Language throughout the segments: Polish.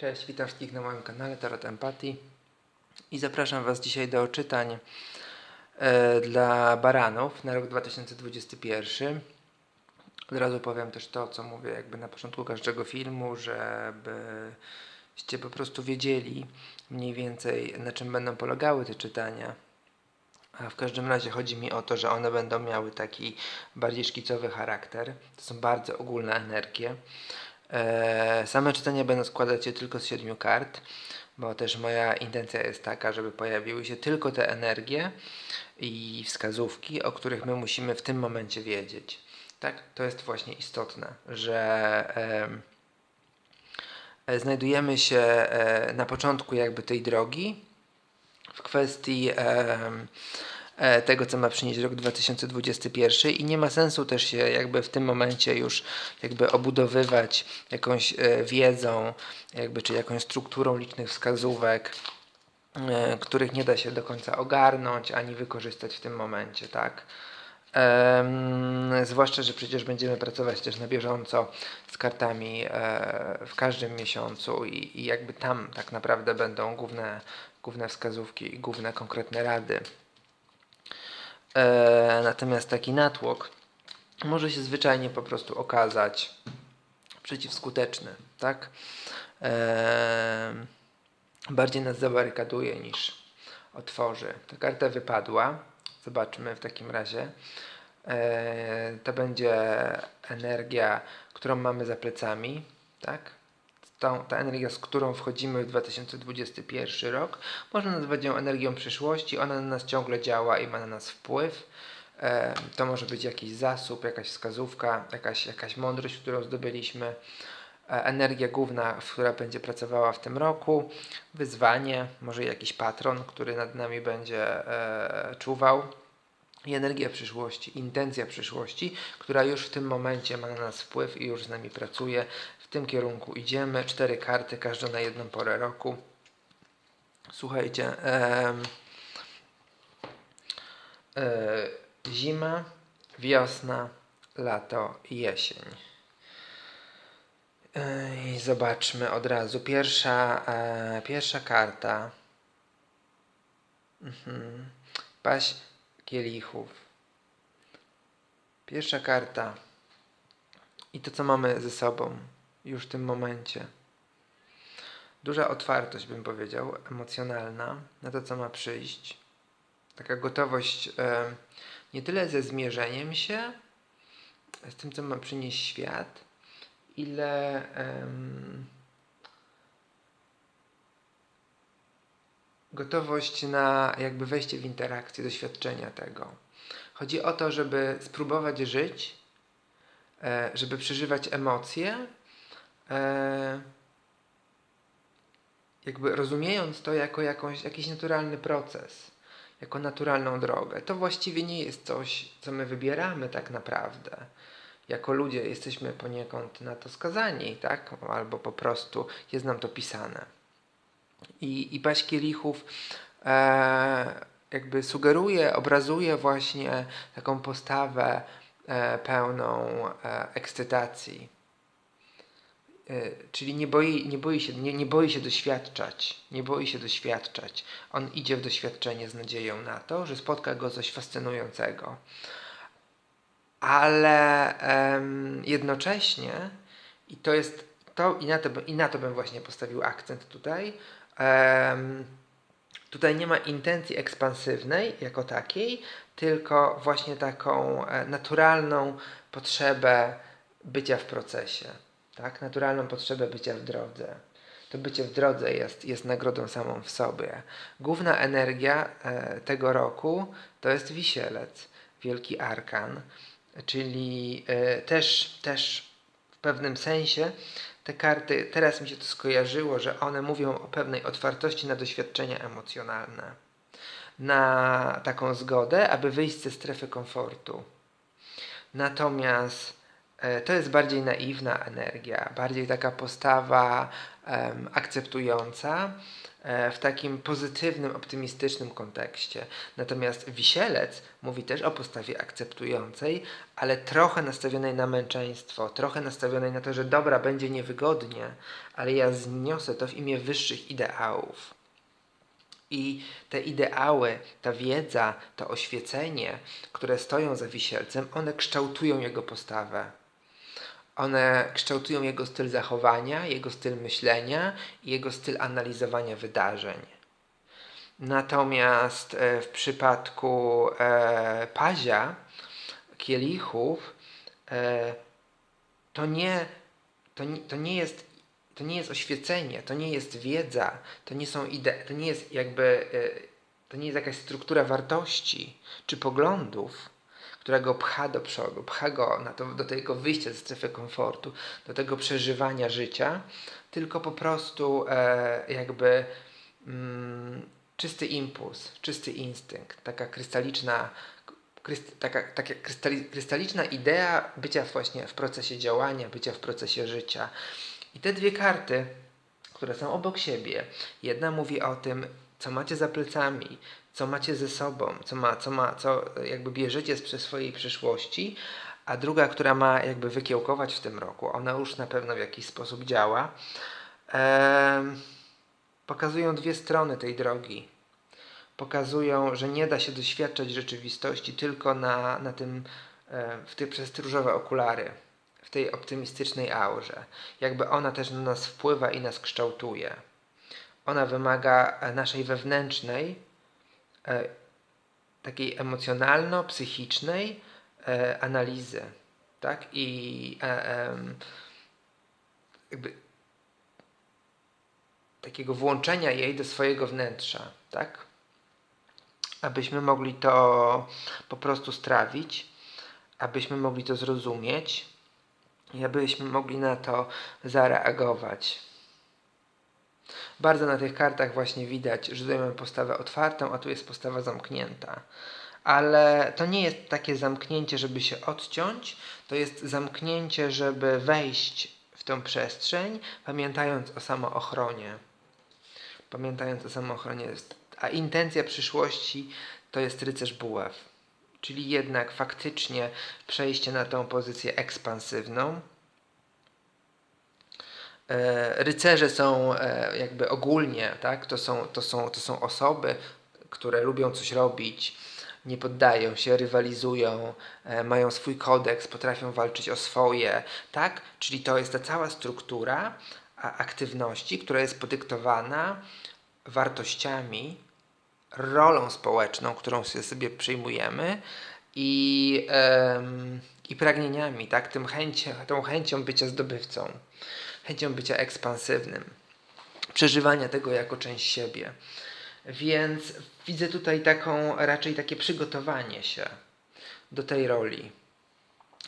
Cześć, witam wszystkich na moim kanale Tarot Empatii i zapraszam Was dzisiaj do czytań e, dla baranów na rok 2021. Od razu powiem też to, co mówię jakby na początku każdego filmu, żebyście po prostu wiedzieli mniej więcej na czym będą polegały te czytania. A w każdym razie chodzi mi o to, że one będą miały taki bardziej szkicowy charakter. To są bardzo ogólne energie. E, same czytania będą składać się tylko z siedmiu kart, bo też moja intencja jest taka, żeby pojawiły się tylko te energie i wskazówki, o których my musimy w tym momencie wiedzieć. Tak, to jest właśnie istotne, że e, znajdujemy się e, na początku jakby tej drogi w kwestii tego, co ma przynieść rok 2021 i nie ma sensu też się jakby w tym momencie już jakby obudowywać jakąś e, wiedzą, jakby czy jakąś strukturą licznych wskazówek, e, których nie da się do końca ogarnąć ani wykorzystać w tym momencie, tak? zwłaszcza, że przecież będziemy pracować też na bieżąco z kartami w każdym miesiącu i, i jakby tam tak naprawdę będą główne, główne wskazówki i główne konkretne rady. E, natomiast taki natłok może się zwyczajnie po prostu okazać przeciwskuteczny, tak? E, bardziej nas zabarykaduje niż otworzy. Ta karta wypadła. Zobaczmy w takim razie. E, to będzie energia, którą mamy za plecami, tak? Tą, ta energia, z którą wchodzimy w 2021 rok, można nazwać ją energią przyszłości. Ona na nas ciągle działa i ma na nas wpływ. E, to może być jakiś zasób, jakaś wskazówka, jakaś, jakaś mądrość, którą zdobyliśmy. E, energia główna, która będzie pracowała w tym roku. Wyzwanie, może jakiś patron, który nad nami będzie e, czuwał i energia przyszłości, intencja przyszłości, która już w tym momencie ma na nas wpływ i już z nami pracuje. Tym kierunku idziemy. Cztery karty, każda na jedną porę roku. Słuchajcie, e, e, zima, wiosna, lato jesień. I zobaczmy od razu. Pierwsza, e, pierwsza karta. Mhm. Paś kielichów. Pierwsza karta. I to, co mamy ze sobą już w tym momencie. Duża otwartość, bym powiedział, emocjonalna na to, co ma przyjść. Taka gotowość e, nie tyle ze zmierzeniem się z tym, co ma przynieść świat, ile. Gotowość na jakby wejście w interakcję, doświadczenia tego. Chodzi o to, żeby spróbować żyć, e, żeby przeżywać emocje, e, jakby rozumiejąc to jako jakąś, jakiś naturalny proces, jako naturalną drogę. To właściwie nie jest coś, co my wybieramy tak naprawdę. Jako ludzie jesteśmy poniekąd na to skazani, tak? Albo po prostu jest nam to pisane i, i paść kielichów e, jakby sugeruje, obrazuje właśnie taką postawę e, pełną e, ekscytacji. E, czyli nie boi, nie, boi się, nie, nie boi się doświadczać, nie boi się doświadczać. On idzie w doświadczenie z nadzieją na to, że spotka go coś fascynującego. Ale jednocześnie, i to jest to, i na to, i na to bym właśnie postawił akcent tutaj, tutaj nie ma intencji ekspansywnej jako takiej, tylko właśnie taką e, naturalną potrzebę bycia w procesie, tak? naturalną potrzebę bycia w drodze. To bycie w drodze jest, jest nagrodą samą w sobie. Główna energia e, tego roku to jest wisielec, wielki arkan, czyli e, też, też w pewnym sensie te karty, teraz mi się to skojarzyło, że one mówią o pewnej otwartości na doświadczenia emocjonalne, na taką zgodę, aby wyjść ze strefy komfortu. Natomiast To jest bardziej naiwna energia, bardziej taka postawa em, akceptująca e, w takim pozytywnym, optymistycznym kontekście. Natomiast wisielec mówi też o postawie akceptującej, ale trochę nastawionej na męczeństwo, trochę nastawionej na to, że dobra, będzie niewygodnie, ale ja zniosę to w imię wyższych ideałów. I te ideały, ta wiedza, to oświecenie, które stoją za wisielcem, one kształtują jego postawę. One kształtują jego styl zachowania, jego styl myślenia i jego styl analizowania wydarzeń. Natomiast e, w przypadku e, pazia, kielichów, e, to nie, to, nie- to nie jest to nie jest oświecenie, to nie jest wiedza, to nie są idee, to nie jest jakby, e, to nie jest jakaś struktura wartości czy poglądów, która go pcha do przodu, pcha go na to, do tego wyjścia ze strefy komfortu, do tego przeżywania życia, tylko po prostu e, jakby mm, czysty impuls, czysty instynkt, taka krystaliczna, kryst, taka, taka krystali, krystaliczna idea bycia właśnie w procesie działania, bycia w procesie życia. I te dwie karty, które są obok siebie, jedna mówi o tym, co macie za plecami, co macie ze sobą, co, ma, co, ma, co jakby bierzecie z przy- swojej przyszłości, a druga, która ma jakby wykiełkować w tym roku, ona już na pewno w jakiś sposób działa, pokazują dwie strony tej drogi. Pokazują, że nie da się doświadczać rzeczywistości tylko na, na tym, e, w tych, przez różowe okulary, w tej optymistycznej aurze. Jakby ona też na nas wpływa i nas kształtuje. Ona wymaga e, naszej wewnętrznej, takiej emocjonalno-psychicznej e, analizy, tak? I e, jakby takiego włączenia jej do swojego wnętrza, tak? Abyśmy mogli to po prostu strawić, abyśmy mogli to zrozumieć i abyśmy mogli na to zareagować. Bardzo na tych kartach właśnie widać, że tutaj mamy postawę otwartą, a tu jest postawa zamknięta. Ale to nie jest takie zamknięcie, żeby się odciąć, to jest zamknięcie, żeby wejść w tą przestrzeń, pamiętając o samoochronie. Pamiętając o samoochronie. A intencja przyszłości to jest rycerz buław. Czyli jednak faktycznie przejście na tą pozycję ekspansywną, rycerze są e, jakby ogólnie, tak? To są, to, są, to są osoby, które lubią coś robić, nie poddają się, rywalizują, e, mają swój kodeks, potrafią walczyć o swoje, tak? Czyli to jest ta cała struktura aktywności, która jest podyktowana wartościami, rolą społeczną, którą sobie przyjmujemy i, em, i pragnieniami, tak? Tym chęcią, tą chęcią bycia zdobywcą, chęcią bycia ekspansywnym, przeżywania tego jako część siebie. Więc widzę tutaj taką, raczej takie przygotowanie się do tej roli.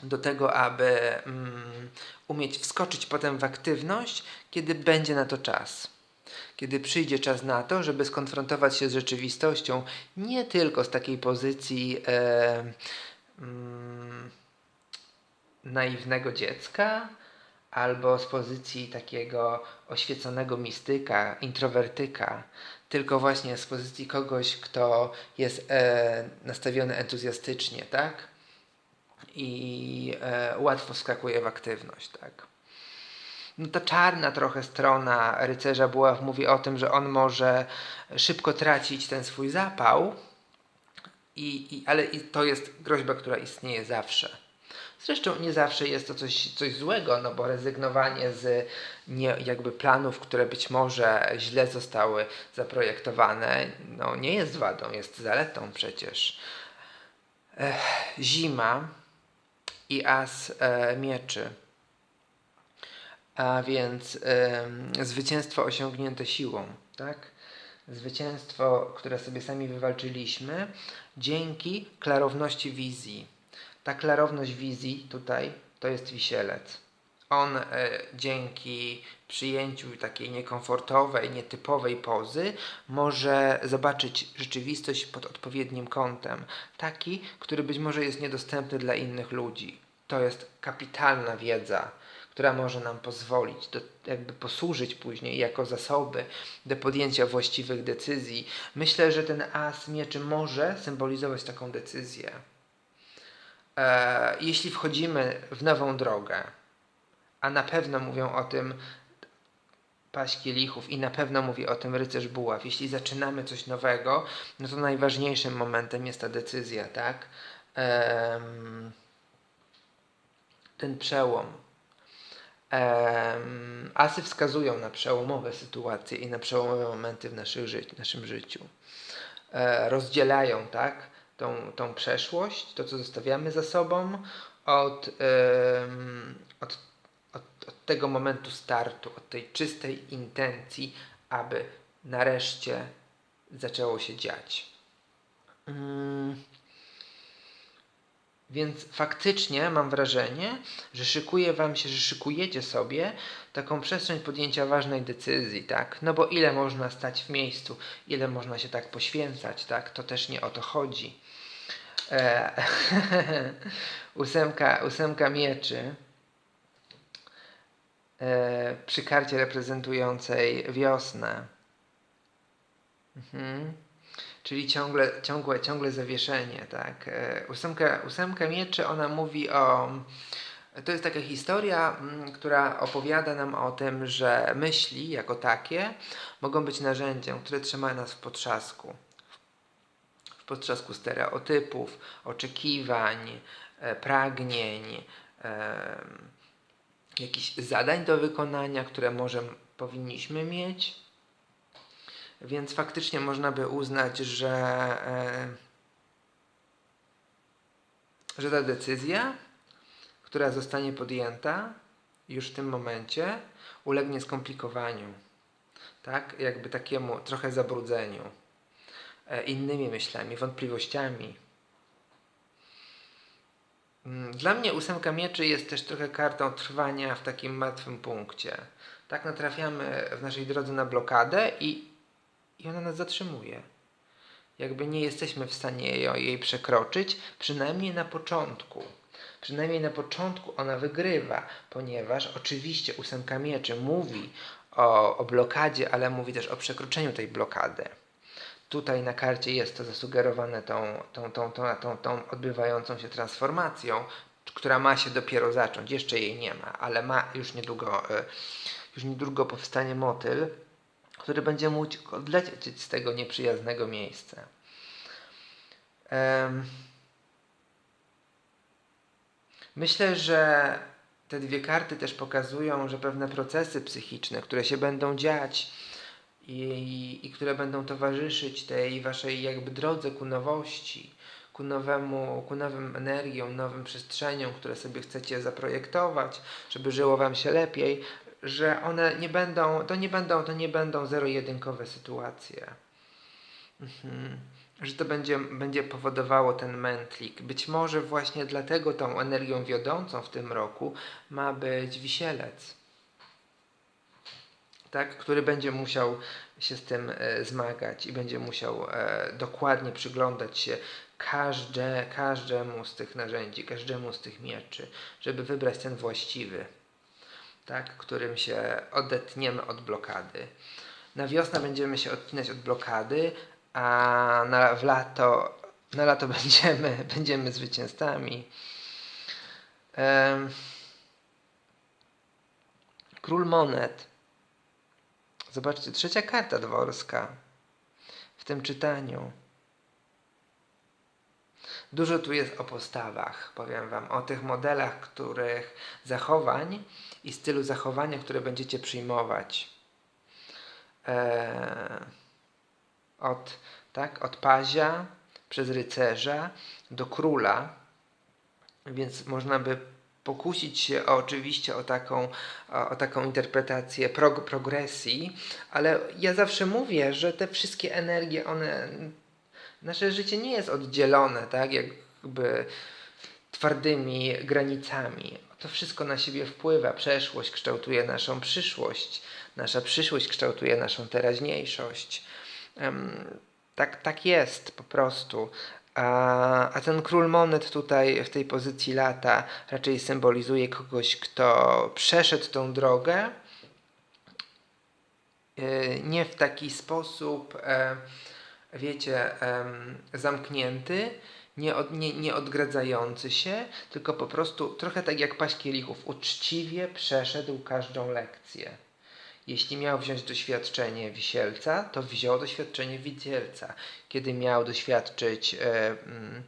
Do tego, aby mm, umieć wskoczyć potem w aktywność, kiedy będzie na to czas. Kiedy przyjdzie czas na to, żeby skonfrontować się z rzeczywistością nie tylko z takiej pozycji e, mm, naiwnego dziecka, albo z pozycji takiego oświeconego mistyka, introwertyka, tylko właśnie z pozycji kogoś, kto jest e, nastawiony entuzjastycznie, tak? I e, łatwo wskakuje w aktywność, tak? No ta czarna trochę strona rycerza buław mówi o tym, że on może szybko tracić ten swój zapał, i, i, ale i to jest groźba, która istnieje zawsze. Zresztą nie zawsze jest to coś, coś złego, no bo rezygnowanie z nie, jakby planów, które być może źle zostały zaprojektowane, no nie jest wadą, jest zaletą przecież. Ech, zima i as e, mieczy. A więc em, zwycięstwo osiągnięte siłą, tak? Zwycięstwo, które sobie sami wywalczyliśmy dzięki klarowności wizji. Ta klarowność wizji tutaj to jest wisielec. On e, dzięki przyjęciu takiej niekomfortowej, nietypowej pozy może zobaczyć rzeczywistość pod odpowiednim kątem. Taki, który być może jest niedostępny dla innych ludzi. to jest kapitalna wiedza, która może nam pozwolić, do, jakby posłużyć później jako zasoby do podjęcia właściwych decyzji. Myślę, że ten as mieczy może symbolizować taką decyzję. E, jeśli wchodzimy w nową drogę, a na pewno mówią o tym paść kielichów i na pewno mówi o tym rycerz buław. Jeśli zaczynamy coś nowego, no to najważniejszym momentem jest ta decyzja, tak? Ten przełom. Asy wskazują na przełomowe sytuacje i na przełomowe momenty w naszych ży naszym życiu. E, rozdzielają, tak? Tą, tą przeszłość, to co zostawiamy za sobą, od, em, od od, od tego momentu startu, od tej czystej intencji, aby nareszcie zaczęło się dziać. Mm. Więc faktycznie mam wrażenie, że szykuje wam się, że szykujecie sobie taką przestrzeń podjęcia ważnej decyzji, tak? No bo ile można stać w miejscu, ile można się tak poświęcać, tak? To też nie o to chodzi. E, ósemka, ósemka mieczy e, przy karcie reprezentującej wiosnę. Mhm. Czyli ciągle, ciągłe, ciągłe zawieszenie, tak. E, ósemka, ósemka mieczy, ona mówi o... To jest taka historia, mm, która opowiada nam o tym, że myśli jako takie mogą być narzędziem, które trzyma nas w potrzasku. W potrzasku stereotypów, oczekiwań, e, pragnień, e, jakichś zadań do wykonania, które może powinniśmy mieć. Więc faktycznie można by uznać, że, e, że ta decyzja, która zostanie podjęta już w tym momencie, ulegnie skomplikowaniu. Tak? Jakby takiemu trochę zabrudzeniu innymi myślami, wątpliwościami, Mm, dla mnie ósemka mieczy jest też trochę kartą trwania w takim martwym punkcie. Tak natrafiamy w naszej drodze na blokadę i, i ona nas zatrzymuje. Jakby nie jesteśmy w stanie jej przekroczyć, przynajmniej na początku. Przynajmniej na początku ona wygrywa, ponieważ oczywiście ósemka mieczy mówi o, o blokadzie, ale mówi też o przekroczeniu tej blokady tutaj na karcie jest to zasugerowane tą, tą, tą, tą, tą, tą odbywającą się transformacją, która ma się dopiero zacząć. Jeszcze jej nie ma, ale ma już niedługo, e, już niedługo powstanie motyl, który będzie mógł odlecieć z tego nieprzyjaznego miejsca. Myślę, że te dwie karty też pokazują, że pewne procesy psychiczne, które się będą dziać, i, i które będą towarzyszyć tej waszej jakby drodze ku nowości, ku nowemu, ku nowym energiom, nowym przestrzeniom, które sobie chcecie zaprojektować, żeby żyło wam się lepiej, że one nie będą, to nie będą, to nie będą zero-jedynkowe sytuacje. Mhm. Że to będzie, będzie powodowało ten mętlik. Być może właśnie dlatego tą energią wiodącą w tym roku ma być wisielec tak, który będzie musiał się z tym e, zmagać i będzie musiał e, dokładnie przyglądać się każde, każdemu z tych narzędzi, każdemu z tych mieczy, żeby wybrać ten właściwy, tak, którym się odetniemy od blokady. Na wiosnę będziemy się odcinać od blokady, a na, w lato, na lato będziemy, będziemy zwycięzcami. Król monet Zobaczcie, trzecia karta dworska w tym czytaniu. Dużo tu jest o postawach, powiem Wam, o tych modelach, których zachowań i stylu zachowania, które będziecie przyjmować. Eee, od, tak, od pazia przez rycerza do króla, więc można by pokusić się o, oczywiście o taką, o, o taką interpretację prog progresji, ale ja zawsze mówię, że te wszystkie energie, one, nasze życie nie jest oddzielone, tak, jakby twardymi granicami. To wszystko na siebie wpływa. Przeszłość kształtuje naszą przyszłość, nasza przyszłość kształtuje naszą teraźniejszość. Um, tak, tak jest po prostu. A, a ten król monet tutaj w tej pozycji lata raczej symbolizuje kogoś, kto przeszedł tą drogę yy, nie w taki sposób, e, wiecie, zamknięty, nie, od, nie, nie odgradzający się, tylko po prostu trochę tak jak paść kielichów, uczciwie przeszedł każdą lekcję. Jeśli miał wziąć doświadczenie wisielca, to wziął doświadczenie widzielca. Kiedy miał doświadczyć e, mm,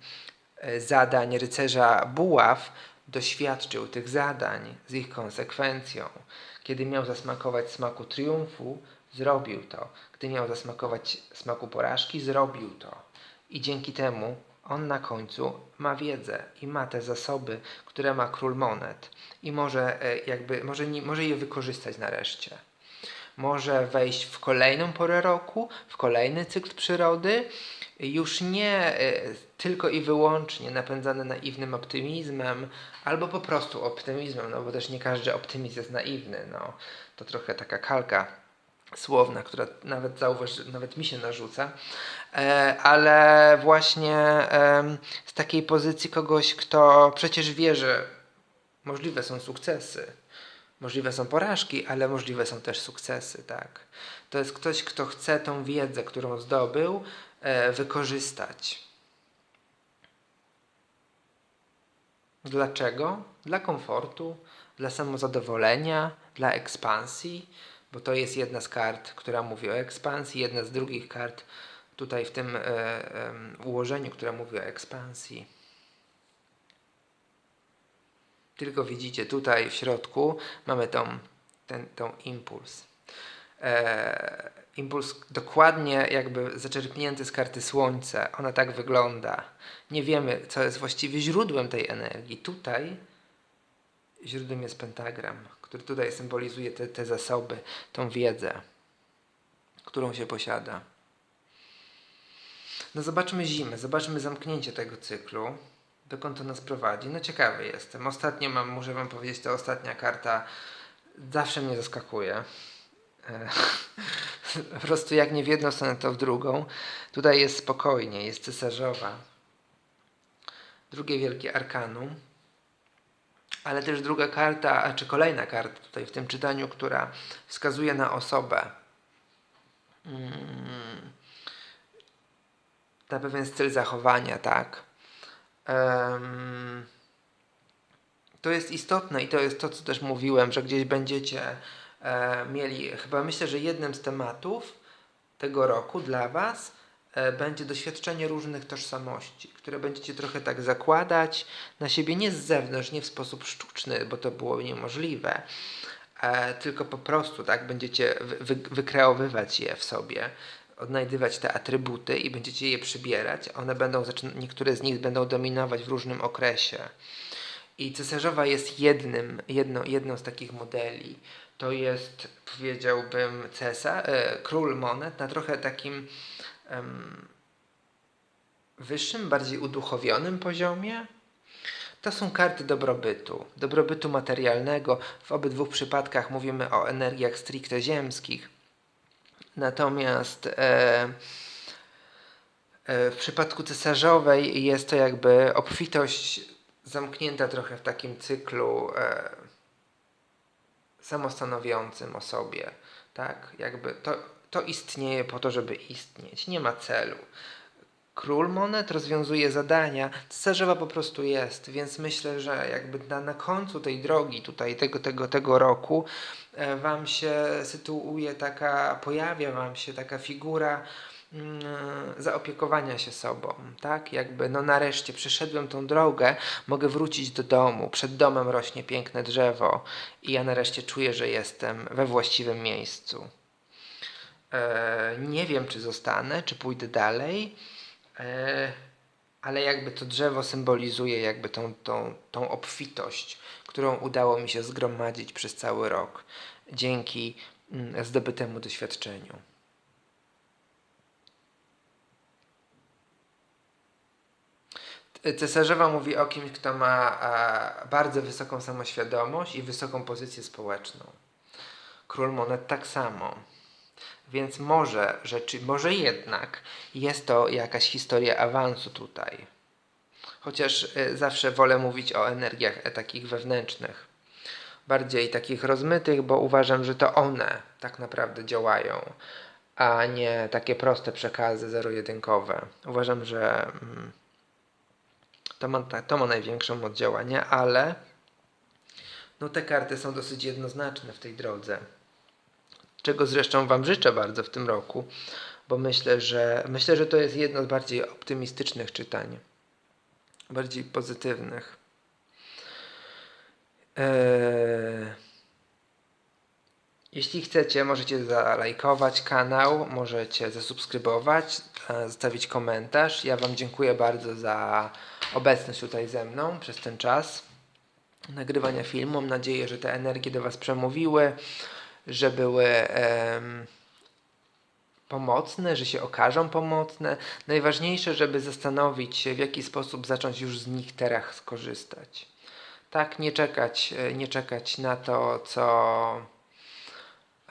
e, zadań rycerza buław, doświadczył tych zadań z ich konsekwencją. Kiedy miał zasmakować smaku triumfu, zrobił to. Gdy miał zasmakować smaku porażki, zrobił to. I dzięki temu on na końcu ma wiedzę i ma te zasoby, które ma król monet i może e, jakby może, może je wykorzystać nareszcie. Może wejść w kolejną porę roku, w kolejny cykl przyrody, już nie e, tylko i wyłącznie napędzany naiwnym optymizmem, albo po prostu optymizmem, no bo też nie każdy optymizm jest naiwny, no. To trochę taka kalka słowna, która nawet zauważ, nawet mi się narzuca, e, ale właśnie em, z takiej pozycji kogoś, kto przecież wie, że możliwe są sukcesy, możliwe są porażki, ale możliwe są też sukcesy, tak. To jest ktoś, kto chce tą wiedzę, którą zdobył, e, wykorzystać. Dlaczego? Dla komfortu, dla samozadowolenia, dla ekspansji, bo to jest jedna z kart, która mówi o ekspansji, jedna z drugich kart tutaj w tym e, e, ułożeniu, która mówi o ekspansji. Tylko widzicie, tutaj w środku mamy tą, ten, tą impuls. E, impuls dokładnie jakby zaczerpnięty z karty Słońce. Ona tak wygląda. Nie wiemy, co jest właściwie źródłem tej energii. Tutaj źródłem jest pentagram, który tutaj symbolizuje te, te zasoby, tą wiedzę, którą się posiada. No zobaczmy zimę, zobaczmy zamknięcie tego cyklu. Dokąd to nas prowadzi? No ciekawy jestem. Ostatnio mam, muszę wam powiedzieć, ta ostatnia karta zawsze mnie zaskakuje. E, po prostu jak nie w jedną stronę, to w drugą. Tutaj jest spokojnie, jest cesarzowa. Drugie wielkie arkanum. Ale też druga karta, czy kolejna karta tutaj w tym czytaniu, która wskazuje na osobę. Hmm. Na pewien styl zachowania, tak. Um, to jest istotne i to jest to, co też mówiłem, że gdzieś będziecie e, mieli, chyba myślę, że jednym z tematów tego roku dla Was e, będzie doświadczenie różnych tożsamości, które będziecie trochę tak zakładać na siebie nie z zewnątrz, nie w sposób sztuczny, bo to byłoby niemożliwe, e, tylko po prostu tak będziecie wy, wykreowywać je w sobie odnajdywać te atrybuty i będziecie je przybierać. One będą, niektóre z nich będą dominować w różnym okresie. I cesarzowa jest jednym, jedno, jedną z takich modeli. To jest, powiedziałbym, cesarz, e, król monet na trochę takim em, wyższym, bardziej uduchowionym poziomie. To są karty dobrobytu, dobrobytu materialnego. W obydwu przypadkach mówimy o energiach stricte ziemskich. Natomiast e, e, w przypadku cesarzowej jest to jakby obfitość zamknięta trochę w takim cyklu e, samostanowiącym o sobie. Tak? Jakby to, to istnieje po to, żeby istnieć. Nie ma celu. Król monet rozwiązuje zadania, cesarzowa po prostu jest, więc myślę, że jakby na, na końcu tej drogi tutaj, tego, tego, tego roku, e, wam się sytuuje taka, pojawia wam się taka figura mm, zaopiekowania się sobą, tak? Jakby, no nareszcie przeszedłem tą drogę, mogę wrócić do domu, przed domem rośnie piękne drzewo i ja nareszcie czuję, że jestem we właściwym miejscu. E, nie wiem, czy zostanę, czy pójdę dalej, ale jakby to drzewo symbolizuje jakby tą, tą, tą obfitość, którą udało mi się zgromadzić przez cały rok dzięki mm, zdobytemu doświadczeniu. Cesarzowa mówi o kimś, kto ma bardzo wysoką samoświadomość i wysoką pozycję społeczną. Król Monet tak samo. Więc może rzeczy, może jednak jest to jakaś historia awansu tutaj. Chociaż y, zawsze wolę mówić o energiach e, takich wewnętrznych, bardziej takich rozmytych, bo uważam, że to one tak naprawdę działają, a nie takie proste przekazy zero-jedynkowe. Uważam, że mm, to, ma, to ma największą moc działania, ale no te karty są dosyć jednoznaczne w tej drodze. Czego zresztą Wam życzę bardzo w tym roku, bo myślę, że myślę, że to jest jedno z bardziej optymistycznych czytań, bardziej pozytywnych. Eee, jeśli chcecie, możecie zalajkować kanał, możecie zasubskrybować, e, zostawić komentarz. Ja Wam dziękuję bardzo za obecność tutaj ze mną przez ten czas nagrywania filmu. Mam nadzieję, że te energie do Was przemówiły, że były pomocne, że się okażą pomocne. Najważniejsze, żeby zastanowić się, w jaki sposób zacząć już z nich teraz skorzystać. Tak, nie czekać, e, nie czekać na to, co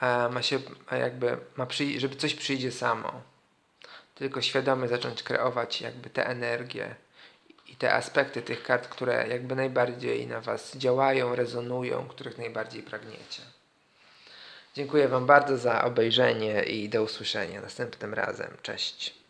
e, ma się, a jakby, ma przyj- żeby coś przyjdzie samo. Tylko świadomie zacząć kreować jakby te energie i te aspekty tych kart, które jakby najbardziej na Was działają, rezonują, których najbardziej pragniecie. Dziękuję Wam bardzo za obejrzenie i do usłyszenia następnym razem. Cześć.